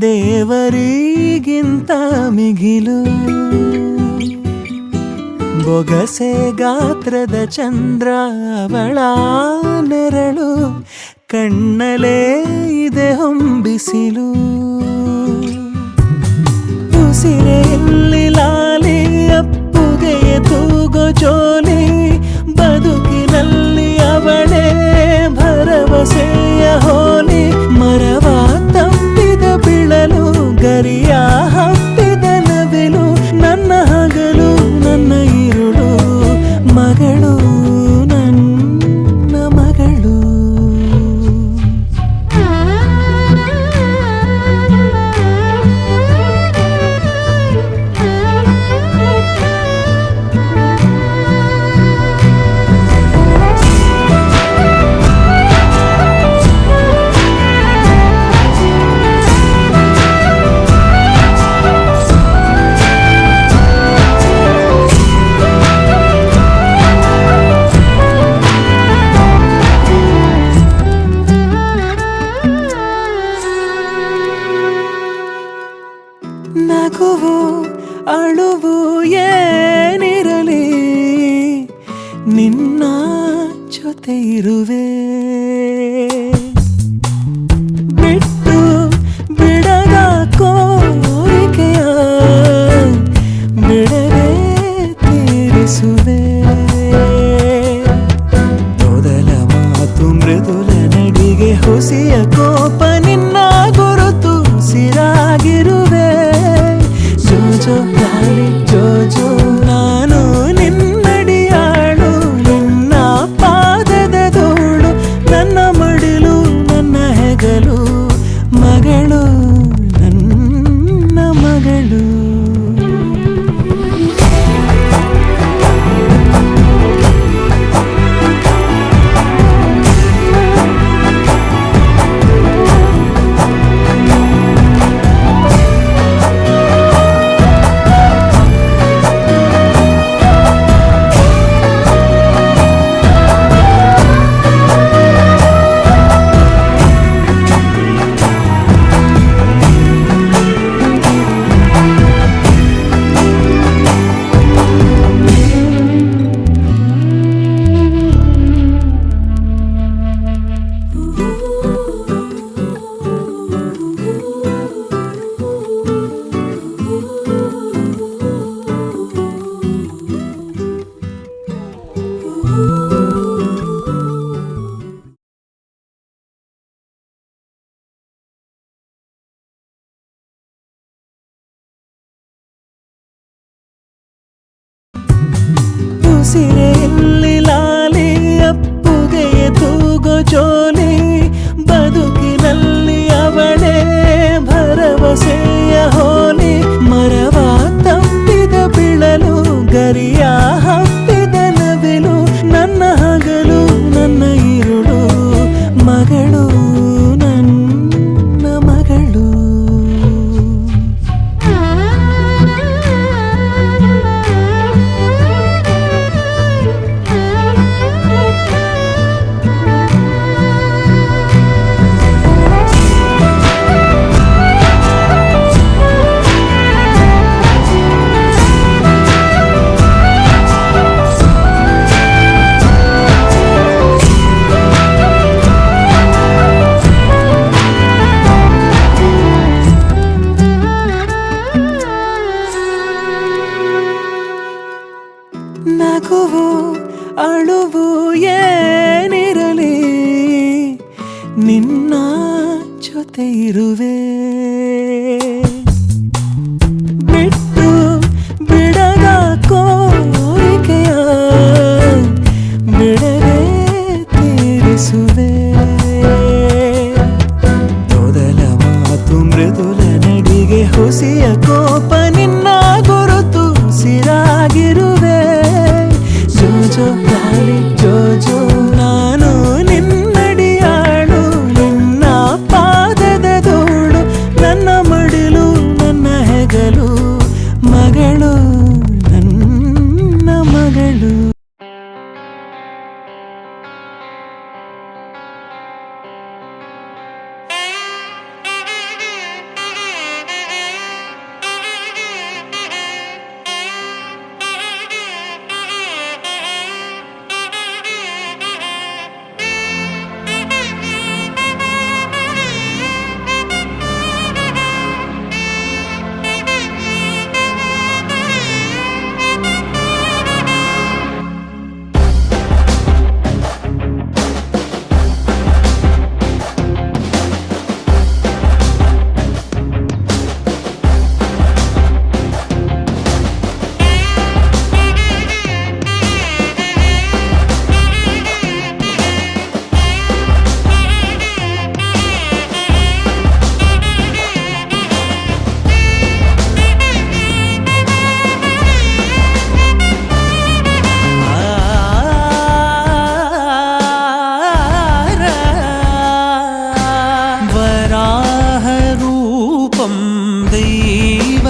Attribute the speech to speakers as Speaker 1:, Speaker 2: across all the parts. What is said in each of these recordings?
Speaker 1: ದೇವರಿಗಿಂತ ಮಿಗಿಲು. ಬೊಗಸೆ ಗಾತ್ರದ ಚಂದ್ರ ಅವಳ ನೆರಳು. ಕಣ್ಣಲೇ ಇದೆ ಹೊಂಬಿಸಿಲು. ಉಸಿರೆಯಲ್ಲಿ ಲಾಲಿ ಅಪ್ಪುಗೆಯ ತೂಗೋ ಜೋಲಿ. ನಗುವು ಅಳುವು ಏನಿರಲಿ, ನಿನ್ನ ಜೊತೆ ಇರುವೆ. ಬಿಟ್ಟು ಬಿಡದ ಕೋರಿಕೆಯ ಬಿಡದೆ ತೀರಿಸುವೆ. ಮೊದಲ ಮಾತು ಮೃದುಲ ನಡಿಗೆ ಹೊಸಿಯ ಕೋಪ ಉಸಿರೆಯಲ್ಲಿ ಲಾಲಿ ಅಪ್ಪುಗೆಯ ತೂಗೋ ಜೋಲಿ ಬದುಕಿನಲ್ಲಿ ಅವಳೇ ಭರವಸೆಯ ನಗುವು ಅಳುವು ಏನಿರಲಿ ನಿನ್ನ ಜೊತೆ ಇರುವೆ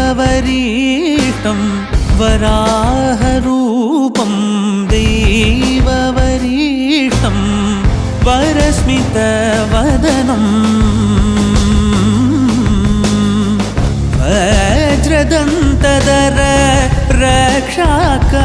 Speaker 2: ദേവവരീഷ്ടം വരാഹരൂപം ദൈവവരീഷ്ടം വരസ്മിതവദനം വജ്രദന്തദര രക്ഷാകവചം